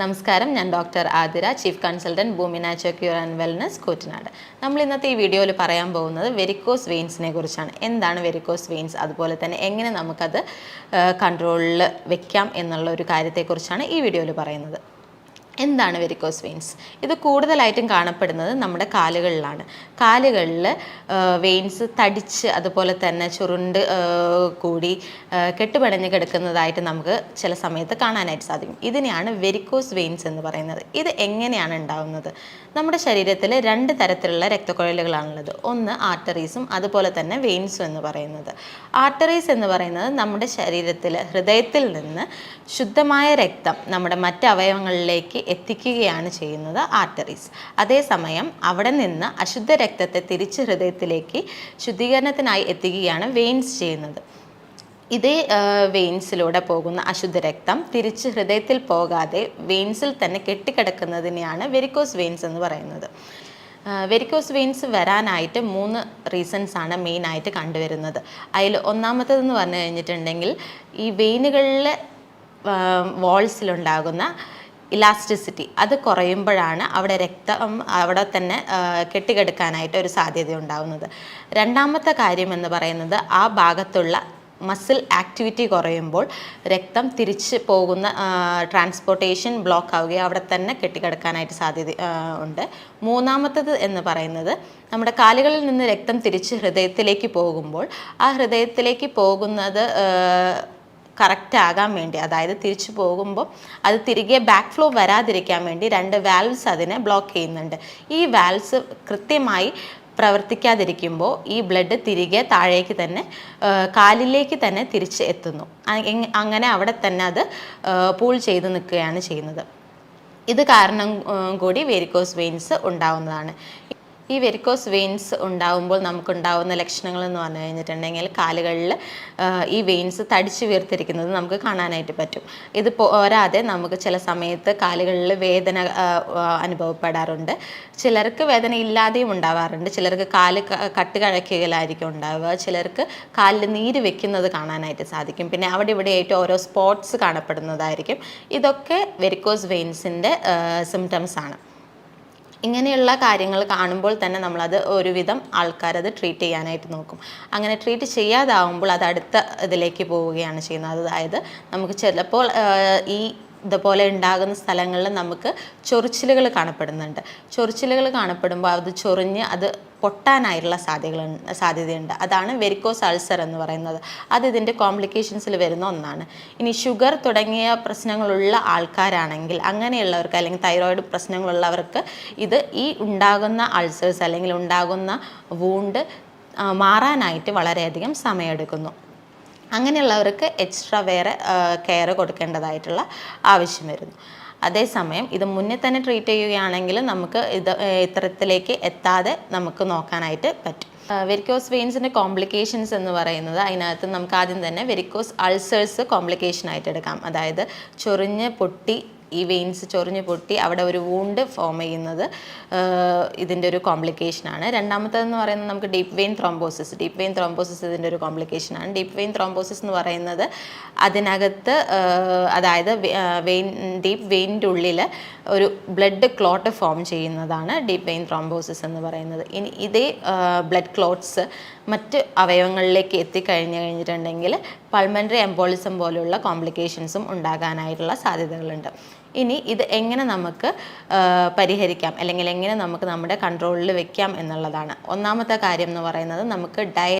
നമസ്കാരം. ഞാൻ doctor Athira chief consultant Bhoomi nacho cure and wellness Koottanad. നമ്മൾ ഇന്നത്തെ ഈ വീഡിയോയിൽ പറയാൻ പോകുന്നത് വെരിക്കോസ് വെയിൻസിനെ കുറിച്ചാണ്. എന്താണ് വെരിക്കോസ് വെയിൻസ് അതുപോലെ തന്നെ എങ്ങനെ നമുക്കത് കൺട്രോളിൽ വെക്കാം എന്നുള്ള ഒരു കാര്യത്തെക്കുറിച്ചാണ് ഈ വീഡിയോയിൽ പറയുന്നത്. എന്താണ് വെരിക്കോസ് വെയിൻസ് ഇത് കൂടുതലായിട്ടും കാണപ്പെടുന്നത് നമ്മുടെ കാലുകളിലാണ്. കാലുകളിൽ വെയിൻസ് തടിച്ച് അതുപോലെ തന്നെ ചുരുണ്ട് കൂടി ആ, കിടക്കുന്നതായിട്ട് നമുക്ക് ചില സമയത്ത് കാണാനായിട്ട് സാധിക്കും. ഇതിനെയാണ് വെരിക്കോസ് വെയിൻസ് എന്ന് പറയുന്നത്. ഇത് എങ്ങനെയാണ് ഉണ്ടാകുന്നത് നമ്മുടെ ശരീരത്തിൽ രണ്ട് തരത്തിലുള്ള രക്തക്കുഴലുകളാണുള്ളത്. ഒന്ന് ആർട്ടറീസും അതുപോലെ തന്നെ വെയിൻസും എന്ന് പറയുന്നത്. ആർട്ടറീസ് എന്ന് പറയുന്നത് നമ്മുടെ ശരീരത്തിൽ ഹൃദയത്തിൽ നിന്ന് ശുദ്ധമായ രക്തം നമ്മുടെ മറ്റ് അവയവങ്ങളിലേക്ക് എത്തിക്കുകയാണ് ചെയ്യുന്നത് ആർട്ടറീസ്. അതേസമയം അവിടെ നിന്ന് അശുദ്ധ രക്തത്തെ തിരിച്ച് ഹൃദയത്തിലേക്ക് ശുദ്ധീകരണത്തിനായി എത്തിക്കുകയാണ് വെയിൻസ് ചെയ്യുന്നത്. ഇതേ വെയിൻസിലൂടെ പോകുന്ന അശുദ്ധ രക്തം തിരിച്ച് ഹൃദയത്തിൽ പോകാതെ വെയിൻസിൽ തന്നെ കെട്ടിക്കിടക്കുന്നതിനെയാണ് വെരിക്കോസ് വെയിൻസ് എന്ന് പറയുന്നത്. വെരിക്കോസ് വെയിൻസ് വരാനായിട്ട് മൂന്ന് റീസൺസ് ആണ് മെയിനായിട്ട് കണ്ടുവരുന്നത്. അതിൽ ഒന്നാമത്തേതെന്ന് പറഞ്ഞു കഴിഞ്ഞിട്ടുണ്ടെങ്കിൽ ഈ വെയിനുകളിലെ വാൾസിലുണ്ടാകുന്ന ഇലാസ്റ്റിസിറ്റി. അത് കുറയുമ്പോഴാണ് അവിടെ രക്തം അവിടെ തന്നെ കെട്ടിക്കെടുക്കാനായിട്ട് ഒരു സാധ്യത ഉണ്ടാകുന്നത് രണ്ടാമത്തെ കാര്യം എന്ന് പറയുന്നത് ആ ഭാഗത്തുള്ള മസിൽ ആക്ടിവിറ്റി കുറയുമ്പോൾ രക്തം തിരിച്ച് പോകുന്ന ട്രാൻസ്പോർട്ടേഷൻ ബ്ലോക്ക് ആവുകയും അവിടെ തന്നെ കെട്ടിക്കിടക്കാനായിട്ട് സാധ്യത ഉണ്ട്. മൂന്നാമത്തത് എന്ന് പറയുന്നത് നമ്മുടെ കാലുകളിൽ നിന്ന് രക്തം തിരിച്ച് ഹൃദയത്തിലേക്ക് പോകുമ്പോൾ ആ ഹൃദയത്തിലേക്ക് പോകുന്നത് കറക്റ്റ് ആകാൻ വേണ്ടി അതായത് തിരിച്ചു പോകുമ്പോൾ അത് തിരികെ ബാക്ക് ഫ്ലോ വരാതിരിക്കാൻ വേണ്ടി രണ്ട് വാൽവ്സ് അതിനെ ബ്ലോക്ക് ചെയ്യുന്നുണ്ട്. ഈ വാൽവ്സ് കൃത്യമായി പ്രവർത്തിക്കാതിരിക്കുമ്പോൾ ഈ ബ്ലഡ് തിരികെ താഴേക്ക് തന്നെ കാലിലേക്ക് തന്നെ തിരിച്ച് എത്തുന്നു. അങ്ങനെ അവിടെ തന്നെ അത് പൂൾ ചെയ്ത് നിൽക്കുകയാണ് ചെയ്യുന്നത്. ഇത് കാരണം കൂടി വെരിക്കോസ് വെയിൻസ് ഉണ്ടാവുന്നതാണ്. ഈ വെരിക്കോസ് വെയിൻസ് ഉണ്ടാവുമ്പോൾ നമുക്കുണ്ടാവുന്ന ലക്ഷണങ്ങൾ എന്ന് പറഞ്ഞു കഴിഞ്ഞിട്ടുണ്ടെങ്കിൽ കാലുകളിൽ ഈ വെയിൻസ് തടിച്ചു വീർത്തിരിക്കുന്നത് നമുക്ക് കാണാനായിട്ട് പറ്റും. ഇത് പോരാതെ നമുക്ക് ചില സമയത്ത് കാലുകളിൽ വേദന അനുഭവപ്പെടാറുണ്ട്. ചിലർക്ക് വേദന ഇല്ലാതെയും ഉണ്ടാവാറുണ്ട്. ചിലർക്ക് കാൽ കട്ട് കഴക്കുകയിലായിരിക്കും ഉണ്ടാവുക. ചിലർക്ക് കാലിൽ നീര് വെക്കുന്നത് കാണാനായിട്ട് സാധിക്കും. പിന്നെ അവിടെ ഇവിടെ ആയിട്ട് ഓരോ സ്പോട്ട്സ് കാണപ്പെടുന്നതായിരിക്കും. ഇതൊക്കെ വെരിക്കോസ് വെയിൻസിന്റെ സിംറ്റംസ് ആണ്. ഇങ്ങനെയുള്ള കാര്യങ്ങൾ കാണുമ്പോൾ തന്നെ നമ്മളത് ഒരുവിധം ആൾക്കാരത് ട്രീറ്റ് ചെയ്യാനായിട്ട് നോക്കും. അങ്ങനെ ട്രീറ്റ് ചെയ്യാതാവുമ്പോൾ അത് അടുത്ത ഇതിലേക്ക് പോവുകയാണ് ചെയ്യുന്നത്. അതായത് നമുക്ക് ചിലപ്പോൾ ഈ ഇതുപോലെ ഉണ്ടാകുന്ന സ്ഥലങ്ങളിൽ നമുക്ക് ചൊറിച്ചിലുകൾ കാണപ്പെടുന്നുണ്ട്. ചൊറിച്ചിലുകൾ കാണപ്പെടുമ്പോൾ അത് ചൊറിഞ്ഞ് അത് പൊട്ടാനായിട്ടുള്ള സാധ്യതകൾ സാധ്യതയുണ്ട്. അതാണ് വെരിക്കോസ് അൾസർ എന്ന് പറയുന്നത്. അത് ഇതിന്റെ കോംപ്ലിക്കേഷൻസിൽ വരുന്ന ഒന്നാണ്. ഇനി ഷുഗർ തുടങ്ങിയ പ്രശ്നങ്ങളുള്ള ആൾക്കാരാണെങ്കിൽ അങ്ങനെയുള്ളവർക്ക് അല്ലെങ്കിൽ തൈറോയിഡ് പ്രശ്നങ്ങളുള്ളവർക്ക് ഇത് ഈ ഉണ്ടാകുന്ന അൾസേഴ്സ് അല്ലെങ്കിൽ ഉണ്ടാകുന്ന വൂണ്ട് മാറാനായിട്ട് വളരെയധികം സമയമെടുക്കുന്നു. അങ്ങനെയുള്ളവർക്ക് എക്സ്ട്രാ വേറെ കെയർ കൊടുക്കേണ്ടതായിട്ടുള്ള ആവശ്യം വരുന്നു. അതേസമയം ഇത് മുന്നേ തന്നെ ട്രീറ്റ് ചെയ്യുകയാണെങ്കിൽ നമുക്ക് ഇത് ഇത്തരത്തിലേക്ക് എത്താതെ നമുക്ക് നോക്കാനായിട്ട് പറ്റും. വെരിക്കോസ് വെയിൻസിന്റെ കോംപ്ലിക്കേഷൻസ് എന്ന് പറയുന്നത് അതിനകത്ത് നമുക്ക് ആദ്യം തന്നെ വെരിക്കോസ് അൾസേഴ്സ് കോംപ്ലിക്കേഷൻ ആയിട്ട് എടുക്കാം. അതായത് ചൊറിഞ്ഞ് പൊട്ടി ഈ വെയിൻസ് ചൊറിഞ്ഞ് പൊട്ടി അവിടെ ഒരു വൂണ്ട് ഫോം ചെയ്യുന്നത് ഇതിന്റെ ഒരു കോംപ്ലിക്കേഷനാണ് രണ്ടാമത്തേതെന്ന് പറയുന്നത് നമുക്ക് deep vein thrombosis deep vein thrombosis ഇതിന്റെ ഒരു കോംപ്ലിക്കേഷനാണ് ഡീപ്പ് വെയിൻ ത്രോംബോസിസ് എന്ന് പറയുന്നത് അതിനകത്ത് അതായത് വെയിൻ ഡീപ്പ് വെയിന്റെ ഉള്ളിൽ ഒരു ബ്ലഡ് ക്ലോട്ട് ഫോം ചെയ്യുന്നതാണ് ഡീപ്പ് വെയിൻ ത്രോംബോസിസ് എന്ന് പറയുന്നത്. ഇനി ഇതേ ബ്ലഡ് ക്ലോട്ട്സ് മറ്റ് അവയവങ്ങളിലേക്ക് എത്തിക്കഴിഞ്ഞ് കഴിഞ്ഞിട്ടുണ്ടെങ്കിൽ പൾമനറി എംബോളിസം പോലുള്ള കോംപ്ലിക്കേഷൻസും ഉണ്ടാകാനായിട്ടുള്ള സാധ്യതകളുണ്ട്. ഇനി ഇത് എങ്ങനെ നമുക്ക് പരിഹരിക്കാം? അല്ലെങ്കിൽ എങ്ങനെ നമുക്ക് നമ്മുടെ കൺട്രോളിൽ വെക്കാം എന്നുള്ളതാണ്. ഒന്നാമത്തെ കാര്യം എന്ന് പറയുന്നത് നമുക്ക് ഡയ